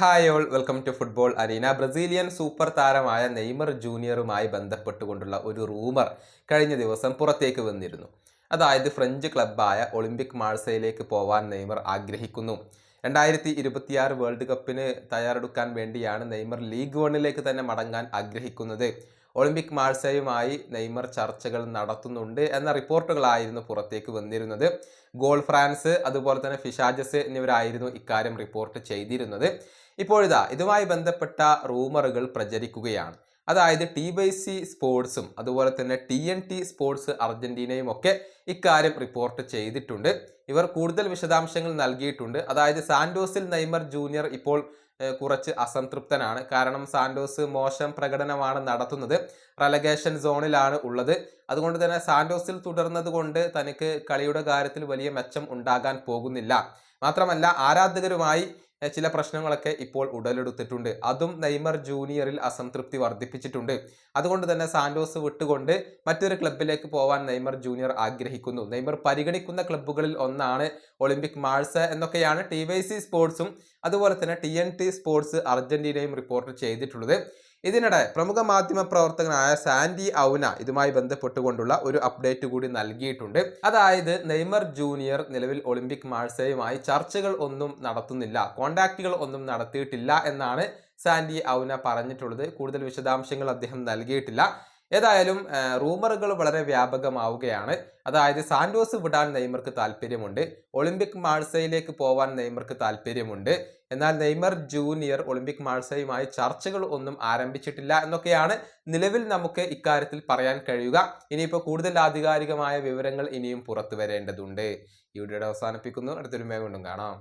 Hi all welcome to football arena Brazilian super താരമായ Neymar ജൂനിയറുമായി ബന്ധപ്പെട്ടുകൊണ്ടുള്ള ഒരു റൂമർ കഴിഞ്ഞ ദിവസം പുറത്തേക്ക് വന്നിരുന്നു. അതായത് ഫ്രഞ്ച് ക്ലബ്ബായ ഒളിമ്പിക് മാഴ്സയിലേക്ക് പോവാൻ നെയ്മർ ആഗ്രഹിക്കുന്നു. രണ്ടായിരത്തി ഇരുപത്തിയാറ് വേൾഡ് കപ്പിന് തയ്യാറെടുക്കാൻ വേണ്ടിയാണ് നെയ്മർ ലീഗ് വണ്ണിലേക്ക് തന്നെ മടങ്ങാൻ ആഗ്രഹിക്കുന്നത്. ഒളിമ്പിക് മാഴ്സയുമായി നെയ്മർ ചർച്ചകൾ നടത്തുന്നുണ്ട് എന്ന റിപ്പോർട്ടുകളായിരുന്നു പുറത്തേക്ക് വന്നിരുന്നത്. ഗോൾ ഫ്രാൻസ് അതുപോലെ തന്നെ ഫിഷാജസ് എന്നിവരായിരുന്നു ഇക്കാര്യം റിപ്പോർട്ട് ചെയ്തിരുന്നത്. ഇപ്പോഴിതാ ഇതുമായി ബന്ധപ്പെട്ട റൂമറുകൾ പ്രചരിക്കുകയാണ്. അതായത് ടി ബൈ സി സ്പോർട്സും അതുപോലെ തന്നെ ടി എൻ ടി സ്പോർട്സ് അർജന്റീനയും ഒക്കെ ഇക്കാര്യം റിപ്പോർട്ട് ചെയ്തിട്ടുണ്ട്. ഇവർ കൂടുതൽ വിശദാംശങ്ങൾ നൽകിയിട്ടുണ്ട്. അതായത് സാൻഡോസിൽ നെയ്മർ ജൂനിയർ ഇപ്പോൾ കുറച്ച് അസംതൃപ്തനാണ്. കാരണം സാൻഡോസ് മോശം പ്രകടനമാണ് നടത്തുന്നത്. റലഗേഷൻ സോണിലാണ് ഉള്ളത്. അതുകൊണ്ട് തന്നെ സാൻഡോസിൽ തുടർന്നത് കൊണ്ട് തനിക്ക് കളിയുടെ കാര്യത്തിൽ വലിയ മെച്ചം ഉണ്ടാകാൻ പോകുന്നില്ല. മാത്രമല്ല ആരാധകരുമായി ചില പ്രശ്നങ്ങളൊക്കെ ഇപ്പോൾ ഉടലെടുത്തിട്ടുണ്ട്. അതും നെയ്മർ ജൂനിയറിൽ അസംതൃപ്തി വർദ്ധിപ്പിച്ചിട്ടുണ്ട്. അതുകൊണ്ട് തന്നെ സാന്റോസ് വിട്ടുകൊണ്ട് മറ്റൊരു ക്ലബിലേക്ക് പോവാൻ നെയ്മർ ജൂനിയർ ആഗ്രഹിക്കുന്നു. നെയ്മർ പരിഗണിക്കുന്ന ക്ലബ്ബുകളിൽ ഒന്നാണ് ഒളിമ്പിക് മാഴ്സ എന്നൊക്കെയാണ് ടി സ്പോർട്സും അതുപോലെ തന്നെ ടി സ്പോർട്സ് അർജന്റീനയും റിപ്പോർട്ട് ചെയ്തിട്ടുള്ളത്. ഇതിനിടെ പ്രമുഖ മാധ്യമ പ്രവർത്തകനായ സാൻഡി ഔന ഇതുമായി ബന്ധപ്പെട്ടുകൊണ്ടുള്ള ഒരു അപ്ഡേറ്റ് കൂടി നൽകിയിട്ടുണ്ട്. അതായത് നെയ്മർ ജൂനിയർ നിലവിൽ ഒളിമ്പിക് മാഴ്സയുമായി ചർച്ചകൾ ഒന്നും നടത്തുന്നില്ല കോണ്ടാക്റ്റുകൾ ഒന്നും നടത്തിയിട്ടില്ല എന്നാണ് സാൻഡി ഔന പറഞ്ഞിട്ടുള്ളത്. കൂടുതൽ വിശദാംശങ്ങൾ അദ്ദേഹം നൽകിയിട്ടില്ല. ഏതായാലും റൂമറുകൾ വളരെ വ്യാപകമാവുകയാണ്. അതായത് സാൻഡോസ് വിടാൻ നെയ്മർക്ക് താല്പര്യമുണ്ട് ഒളിമ്പിക് മാഴ്സയിലേക്ക് പോവാൻ നെയ്മർക്ക് താല്പര്യമുണ്ട് എന്നാൽ നെയ്മർ ജൂനിയർ ഒളിമ്പിക് മാഴ്സയുമായി ചർച്ചകൾ ഒന്നും ആരംഭിച്ചിട്ടില്ല എന്നൊക്കെയാണ് നിലവിൽ നമുക്ക് ഇക്കാര്യത്തിൽ പറയാൻ കഴിയുക. ഇനിയിപ്പോൾ കൂടുതൽ ആധികാരികമായ വിവരങ്ങൾ ഇനിയും പുറത്തു വരേണ്ടതുണ്ട്. ഈ വീഡിയോയുടെ അവസാനിപ്പിക്കുന്നു. അടുത്തൊരു മേ കൊണ്ടും കാണാം.